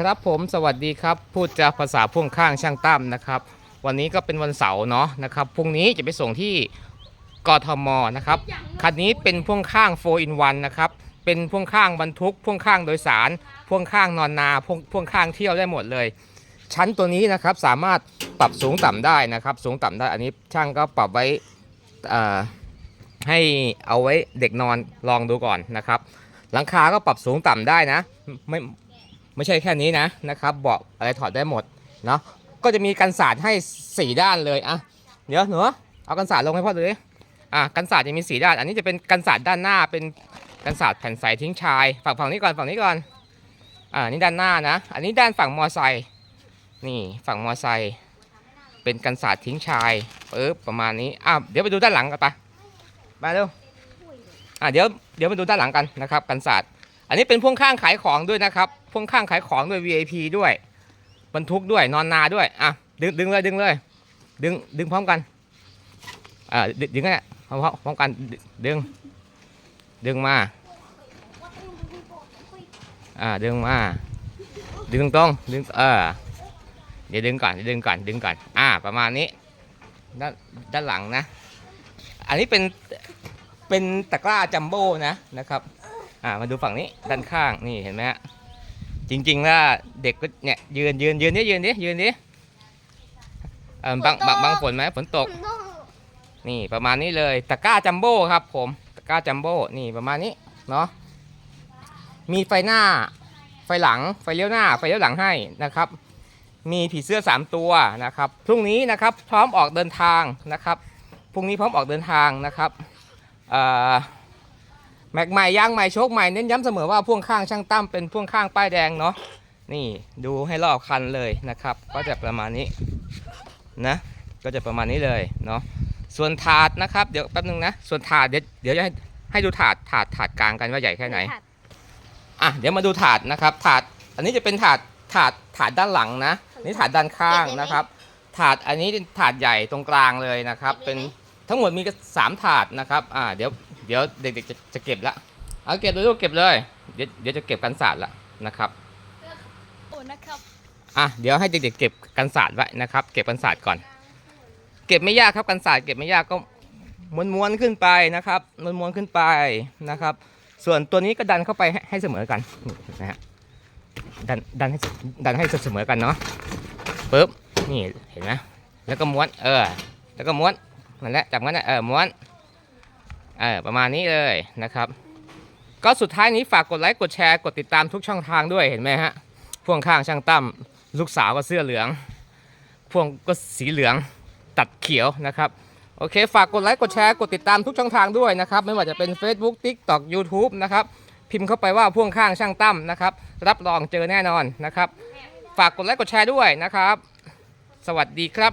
ครับผมสวัสดีครับ พูดจาภาษาพ่วงข้างช่างตั้มนะครับ วันนี้ก็เป็นวันเสาร์เนาะนะครับพรุ่งนี้จะไปส่งที่กทมนะครับคันนี้เป็นพ่วงข้าง4 in 1นะครับเป็นพ่วงข้างบรรทุกพ่วงข้างโดยสาร พ่วงข้างนอนนาพ่วงพ่วงข้างเที่ยวได้หมดเลย ชั้นตัวนี้นะครับสามารถปรับสูงต่ำได้นะครับ สูงต่ำได้อันนี้ช่างก็ปรับไว้ให้เอาไว้เด็กนอนลองดูก่อนนะครับ หลังคาก็ปรับสูงต่ำได้นะไม่ ไม่ใช่แค่นี้นะนะครับเบาะอะไรถอดได้หมดเนาะก็จะมีกันศาสตร์ให้4ด้านเลยอะเดี๋ยวหนูเอากันศาสตร์ลงให้พ่อดูดิอะกันศาสตร์จะมี4ด้าน อันนี้จะเป็นกันศาสตร์ด้านหน้าเป็นกันศาสตร์แผ่นใสทิ้งชายฝั่งฝั่งนี้ก่อนฝั่งนี้ก่อนอ่านี่ด้านหน้านะ อันนี้ด้านฝั่งมอไซค์นี่ฝั่งมอไซค์เป็นกันศาสตร์ทิ้งชายปึ๊บประมาณนี้อะเดี๋ยวไปดูด้านหลังกันไปมาเร็วอะเดี๋ยวเดี๋ยวมาดูด้านหลังกันนะครับกันศาสตร์ อันนี้เป็นพ่วงข้างขายของด้วยนะครับ พ่วงข้างขายของด้วย VIP ด้วยบรรทุกด้วยนอนนาด้วย อะ ดึงดึงเลยดึงเลย ดึงดึงพร้อมกัน อ่าดึงดึงกันพร้อมพร้อมกันดึง ดึงมา อ่าดึงมา ดึงตรงๆดึงเออเดี๋ยวดึงก่อนเดี๋ยวดึงก่อนดึงก่อนอ่า ประมาณนี้ ด้านด้านหลังนะ อันนี้เป็นเป็นตะกร้าจัมโบ้นะนะครับ อ่ามาดูฝั่งนี้ด้านข้างนี่เห็นไหมฮะจริงๆแล้วเด็กก็เนี่ยยืนยืนยืนนี่ยืนดิยืนดิเออบังบังบังฝนไหมฝนตก นี่ประมาณนี้เลยตะกร้าจัมโบ้ครับผมตะกร้าจัมโบ้นี่ประมาณนี้เนาะมีไฟหน้า ไฟหลังไฟเลี้ยวหน้า ไฟเลี้ยวหลังให้นะครับ มีผีเสื้อ 3 ตัวนะครับพรุ่งนี้นะครับพร้อมออกเดินทางนะครับพรุ่งนี้พร้อมออกเดินทางนะครับเอ่อ แม็กใหม่ยางใหม่โชคใหม่เน้นย้ำเสมอว่าพ่วงข้างช่างตั้มเป็นพ่วงข้างป้ายแดงเนาะนี่ดูให้รอบคันเลยนะครับ ก็จะประมาณนี้นะก็จะประมาณนี้เลยเนาะส่วนถาดนะครับเดี๋ยวแป๊บนึงนะส่วนถาดเดี๋ยวเดี๋ยวจะให้ให้ดูถาดถาดถาดกลางกันว่าใหญ่แค่ไหนอะเดี๋ยวมาดูถาดนะครับถาดอันนี้จะเป็นถาดถาดถาดด้านหลังนะนี่ถาดด้านข้างนะครับ ถาดอันนี้เป็นถาดใหญ่ตรงกลางเลยนะครับ เป็นทั้งหมดมีสามถาดนะครับอ่าเดี๋ยว เดี๋ยวเด็กๆจะจะเก็บละเอาเก็บเลยลูกเก็บเลย เดี๋ยวเดี๋ยวจะเก็บกันศาสตร์ละนะครับ โอ้นะครับอะเดี๋ยวให้เด็กๆเก็บกันศาสตร์ไว้นะครับ เก็บกันศาสตร์ก่อน เก็บไม่ยากครับกันศาสตร์เก็บไม่ยากก็ม้วนๆขึ้นไปนะครับม้วนๆขึ้นไปนะครับ ส่วนตัวนี้ก็ดันเข้าไปให้ให้เสมอกันนี่นะฮะดันดันให้ดันให้เสมอกันเนาะปึ๊บนี่เห็นไหมแล้วก็ม้วนเออแล้วก็ม้วนนั่นแหละจับงั้นนะเออม้วน เออประมาณนี้เลยนะครับ ก็สุดท้ายนี้ฝากกดไลค์กดแชร์กดติดตามทุกช่องทางด้วยเห็นไหมฮะพ่วงข้างช่างตั้มลูกสาวก็เสื้อเหลือง พ่วงก็สีเหลืองตัดเขียวนะครับโอเค ฝากกดไลค์กดแชร์กดติดตามทุกช่องทางด้วยนะครับ ไม่ว่าจะเป็น Facebook TikTok YouTube นะครับพิมพ์เข้าไปว่าพ่วงข้างช่างตั้มนะครับ รับรองเจอแน่นอนนะครับ ฝากกดไลค์กดแชร์ด้วยนะครับ สวัสดีครับ